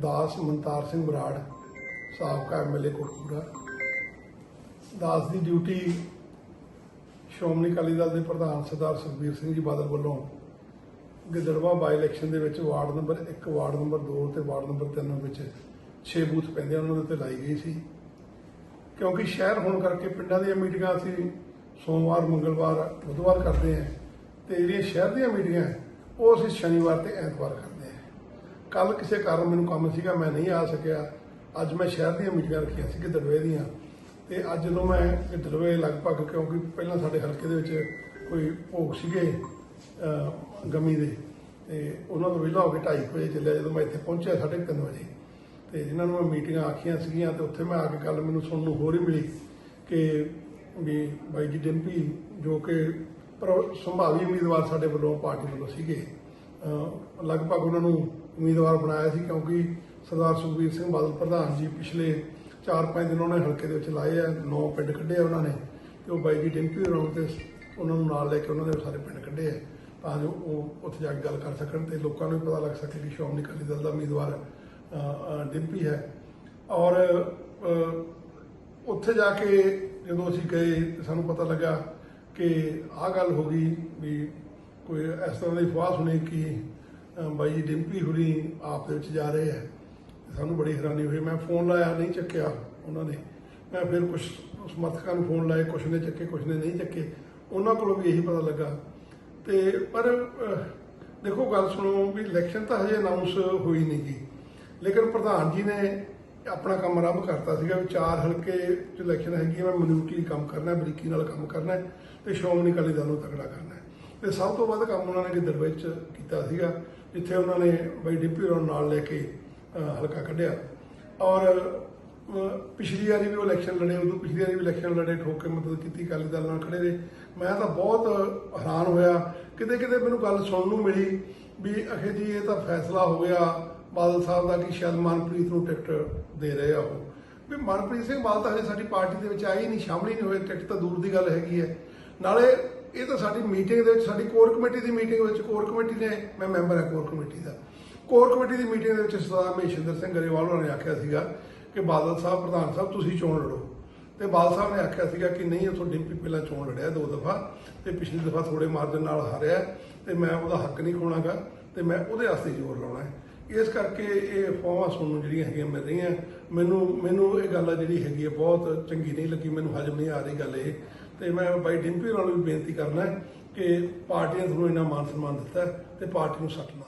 ਦਾਸ ਮਨਤਾਰ ਸਿੰਘ ਬਰਾੜ, ਸਾਬਕਾ ਐਮਐਲਏ ਕੋਟਪੂਰਾ ਦਾਸ ਦੀ ਡਿਊਟੀ ਸ਼੍ਰੋਮਣੀ ਅਕਾਲੀ ਦਲ ਦੇ ਪ੍ਰਧਾਨ ਸਰਦਾਰ ਸੁਖਬੀਰ ਸਿੰਘ ਜੀ ਬਾਦਲ ਵੱਲੋਂ ਗਿੱਦੜਵਾ ਬਾਈ ਇਲੈਕਸ਼ਨ ਦੇ ਵਿੱਚ ਵਾਰਡ ਨੰਬਰ 1 ਵਾਰਡ ਨੰਬਰ 2 ਤੇ ਵਾਰਡ ਨੰਬਰ 3 ਵਿੱਚ 6 ਬੂਥ ਪੈਂਦੇ ਉਹਨਾਂ ਦੇ ਉੱਤੇ ਲਾਈ ਗਈ ਸੀ। ਕਿਉਂਕਿ ਸ਼ਹਿਰ ਹੋਣ ਕਰਕੇ ਪਿੰਡਾਂ ਦੀਆਂ ਮੀਟਿੰਗਾਂ ਅਸੀਂ ਸੋਮਵਾਰ, ਮੰਗਲਵਾਰ, ਬੁੱਧਵਾਰ ਕਰਦੇ ਹਾਂ ਤੇ ਜਿਹੜੀਆਂ ਸ਼ਹਿਰ ਦੀਆਂ ਮੀਟਿੰਗਾਂ, ਉਹ ਅਸੀਂ ਸ਼ਨੀਵਾਰ ਤੇ ਐਤਵਾਰ ਕਰਦੇ ਕੱਲ ਕਿਸੇ ਕਾਰਨ ਮੈਨੂੰ ਕੰਮ ਸੀਗਾ, ਮੈਂ ਨਹੀਂ ਆ ਸਕਿਆ। ਅੱਜ ਮੈਂ ਸ਼ਹਿਰ ਦੀਆਂ ਮੀਟਿੰਗਾਂ ਰੱਖੀਆਂ ਸੀ ਗਿੱਦੜਵੇ ਦੀਆਂ। ਤੇ ਅੱਜ ਜਦੋਂ ਮੈਂ ਗਿੱਦੜਵੇ ਲਗਭਗ, ਕਿਉਂਕਿ ਪਹਿਲਾਂ ਸਾਡੇ ਹਲਕੇ ਦੇ ਵਿੱਚ ਕੋਈ ਭੋਗ ਸੀਗੇ ਗਮੀ ਦੇ, ਤੇ ਉਹਨਾਂ ਤੋਂ ਵਿਹਲਾ ਹੋ ਕੇ 2:30 ਵਜੇ ਚੱਲਿਆ, ਜਦੋਂ ਮੈਂ ਇੱਥੇ ਪਹੁੰਚਿਆ 3:30 ਵਜੇ। ਤੇ ਜਿਨ੍ਹਾਂ ਨੂੰ ਮੈਂ ਮੀਟਿੰਗਾਂ ਆਖੀਆਂ ਸੀਗੀਆਂ, ਤੇ ਉੱਥੇ ਮੈਂ ਆ ਕੇ ਗੱਲ ਮੈਨੂੰ ਸੁਣਨ ਨੂੰ ਹੋਰ ਹੀ ਮਿਲੀ ਕਿ ਵੀ ਬਾਈ ਜੀ ਡਿੰਪੀ, ਜੋ ਕਿ ਪਰ ਸੰਭਾਵੀ ਉਮੀਦਵਾਰ ਸਾਡੇ ਵੱਲੋਂ ਪਾਰਟੀ ਵੱਲੋਂ ਸੀਗੇ ਲਗਭਗ ਉਹਨਾਂ ਨੂੰ ਉਮੀਦਵਾਰ ਬਣਾਇਆ ਸੀ ਕਿਉਂਕਿ ਸਰਦਾਰ ਸੁਖਬੀਰ ਸਿੰਘ ਬਾਦਲ ਪ੍ਰਧਾਨ ਜੀ ਪਿਛਲੇ 4-5 ਦਿਨ ਉਹਨਾਂ ਨੇ ਹਲਕੇ ਦੇ ਵਿੱਚ ਲਾਏ ਆ ਨੌ ਪਿੰਡ ਕੱਢੇ ਆ ਉਹਨਾਂ ਨੇ ਤੇ ਉਹ ਬਾਈ ਜੀ ਡਿੰਪੀ ਹੋਰਾਂ ਤੇ ਉਹਨਾਂ ਨੂੰ ਨਾਲ ਲੈ ਕੇ ਉਹਨਾਂ ਦੇ ਸਾਰੇ ਪਿੰਡ ਕੱਢੇ ਆ ਤਾਂ ਜੋ ਉਹ ਉੱਥੇ ਜਾ ਕੇ ਗੱਲ ਕਰ ਸਕਣ ਤੇ ਲੋਕਾਂ ਨੂੰ ਵੀ ਪਤਾ ਲੱਗ ਸਕੇ ਕਿ ਸ਼੍ਰੋਮਣੀ ਅਕਾਲੀ ਦਲ ਦਾ ਉਮੀਦਵਾਰ ਅਹ, ਅਹ, ਡਿੰਪੀ ਹੈ। ਔਰ ਉੱਥੇ ਜਾ ਕੇ ਜਦੋਂ ਅਸੀਂ ਗਏ ਸਾਨੂੰ ਪਤਾ ਲੱਗਾ ਕਿ ਆਹ ਗੱਲ ਹੋ ਗਈ ਵੀ ਕੋਈ ਇਸ ਤਰ੍ਹਾਂ ਦੀ ਫਵਾਹ ਸੁਣੀ ਕਿ ਬਾਈ ਜੀ ਡਿੰਪੀ ਹੁਰੀ ਆਪ ਦੇ ਵਿੱਚ ਜਾ ਰਹੇ ਹੈ ਸਾਨੂੰ ਬੜੀ ਹੈਰਾਨੀ ਹੋਈ। ਮੈਂ ਫੋਨ ਲਾਇਆ, ਨਹੀਂ ਚੱਕਿਆ ਉਹਨਾਂ ਨੇ। ਮੈਂ ਫਿਰ ਕੁਝ ਸਮਰਥਕਾਂ ਨੂੰ ਫੋਨ ਲਾਏ ਕੁਝ ਨੇ ਚੱਕੇ ਕੁਝ ਨੇ ਨਹੀਂ ਚੱਕੇ। ਉਹਨਾਂ ਕੋਲੋਂ ਵੀ ਇਹੀ ਪਤਾ ਲੱਗਾ। ਤੇ ਪਰ ਦੇਖੋ ਗੱਲ ਸੁਣੋ ਵੀ ਇਲੈਕਸ਼ਨ ਤਾਂ ਹਜੇ ਅਨਾਉਂਸ ਹੋਈ ਨਹੀਂ ਗੀ। ਲੇਕਿਨ ਪ੍ਰਧਾਨ ਜੀ ਨੇ ਆਪਣਾ ਕੰਮ ਆਰੰਭ ਕਰਤਾ ਸੀਗਾ ਵੀ ਚਾਰ ਹਲਕੇ ਚ ਇਲੈਕਸ਼ਨ ਹੈਗੀ ਮੈਂ ਮਨਿਊਟੀ ਕੰਮ ਕਰਨਾ, ਬਰੀਕੀ ਨਾਲ ਕੰਮ ਕਰਨਾ ਹੈ ਤੇ ਸ਼੍ਰੋਮਣੀ ਅਕਾਲੀ ਦਲ ਨੂੰ ਤਕੜਾ ਕਰਨਾ ਤੇ ਸਭ ਤੋਂ ਵੱਧ ਕੰਮ ਉਹਨਾਂ ਨੇ ਗਿੱਦੜ ਵਿੱਚ ਕੀਤਾ ਸੀਗਾ, ਜਿੱਥੇ ਉਹਨਾਂ ਨੇ ਬਈ ਡਿਪਟੀ ਹੋਰਾਂ ਨੂੰ ਨਾਲ ਲੈ ਕੇ ਹਲਕਾ ਕੱਢਿਆ। ਔਰ ਪਿਛਲੀ ਵਾਰੀ ਵੀ ਉਹ ਇਲੈਕਸ਼ਨ ਲੜੇ, ਉਦੋਂ ਪਿਛਲੀ ਵਾਰੀ ਵੀ ਇਲੈਕਸ਼ਨ ਲੜੇ, ਠੋਕ ਕੇ ਮਦਦ ਕੀਤੀ ਅਕਾਲੀ ਦਲ ਨਾਲ ਖੜੇ ਰਹੇ। ਮੈਂ ਤਾਂ ਬਹੁਤ ਹੈਰਾਨ ਹੋਇਆ। ਕਿਤੇ ਕਿਤੇ ਮੈਨੂੰ ਗੱਲ ਸੁਣਨ ਨੂੰ ਮਿਲੀ ਵੀ ਅਖੇ ਜੀ, ਇਹ ਤਾਂ ਫੈਸਲਾ ਹੋ ਗਿਆ। ਬਾਦਲ ਸਾਹਿਬ ਦਾ ਕਿ ਸ਼ਾਇਦ ਮਨਪ੍ਰੀਤ ਨੂੰ ਟਿਕਟ ਦੇ ਰਹੇ ਆ ਉਹ। ਵੀ ਮਨਪ੍ਰੀਤ ਸਿੰਘ ਬਾਦਲ ਤਾਂ ਹਜੇ ਸਾਡੀ ਪਾਰਟੀ ਦੇ ਵਿੱਚ ਆਈ ਨਹੀਂ, ਸ਼ਾਮਲ ਹੀ ਨਹੀਂ ਹੋਏ। ਟਿਕਟ ਤਾਂ ਦੂਰ ਦੀ ਗੱਲ ਹੈਗੀ ਹੈ। ਨਾਲੇ ਇਹ ਤਾਂ ਸਾਡੀ ਮੀਟਿੰਗ ਦੇ ਵਿੱਚ, ਸਾਡੀ ਕੋਰ ਕਮੇਟੀ ਦੀ ਮੀਟਿੰਗ ਵਿੱਚ ਕੋਰ ਕਮੇਟੀ ਨੇ, ਮੈਂ ਮੈਂਬਰ ਹਾਂ ਕੋਰ ਕਮੇਟੀ ਦਾ। ਕੋਰ ਕਮੇਟੀ ਦੀ ਮੀਟਿੰਗ ਦੇ ਵਿੱਚ ਸਰਦਾਰ ਮਹੇਸ਼ਿੰਦਰ ਸਿੰਘ ਗਰੇਵਾਲ ਹੋਰਾਂ ਨੇ ਆਖਿਆ ਸੀਗਾ ਕਿ ਬਾਦਲ ਸਾਹਿਬ, ਪ੍ਰਧਾਨ ਸਾਹਿਬ, ਤੁਸੀਂ ਚੋਣ ਲੜੋ। ਤੇ ਬਾਦਲ ਸਾਹਿਬ ਨੇ ਆਖਿਆ ਸੀਗਾ ਕਿ ਨਹੀਂ, ਉਥੋਂ ਡਿੰਪੀ ਪਹਿਲਾਂ ਚੋਣ ਲੜਿਆ ਦੋ ਦਫਾ, ਤੇ ਪਿਛਲੀ ਦਫਾ ਥੋੜੇ ਮਾਰਜਨ ਨਾਲ ਹਾਰਿਆ, ਤੇ ਮੈਂ ਉਹਦਾ ਹੱਕ ਨਹੀਂ ਖੋਣਾਗਾ, ਤੇ ਮੈਂ ਉਹਦੇ ਵਾਸਤੇ ਜ਼ੋਰ ਲਾਉਣਾ ਹੈ। ਇਸ ਕਰਕੇ ਇਹ ਅਫਵਾਹਾਂ ਸੁਣਨ ਨੂੰ ਜਿਹੜੀਆਂ ਹੈਗੀਆਂ ਮਿਲ ਰਹੀਆਂ। ਮੈਨੂੰ ਮੈਨੂੰ ਇਹ ਗੱਲ ਜਿਹੜੀ ਹੈਗੀ ਹੈ ਬਹੁਤ ਚੰਗੀ ਨਹੀਂ ਲੱਗੀ, ਮੈਨੂੰ ਹਜਮ ਨਹੀਂ ਆ ਰਹੀ ਗੱਲ ਇਹ। ਤੇ ਮੈਂ ਬਾਈ ਡਿੰਪੀ ਨਾਲ ਵੀ ਬੇਨਤੀ ਕਰਨਾ ਕਿ ਪਾਰਟੀ ਨੇ ਤੁਹਾਨੂੰ ਇੰਨਾ ਮਾਨ ਸਨਮਾਨ ਦਿੱਤਾ ਹੈ ਤੇ ਪਾਰਟੀ ਨੂੰ ਸੱਟ ਨਾ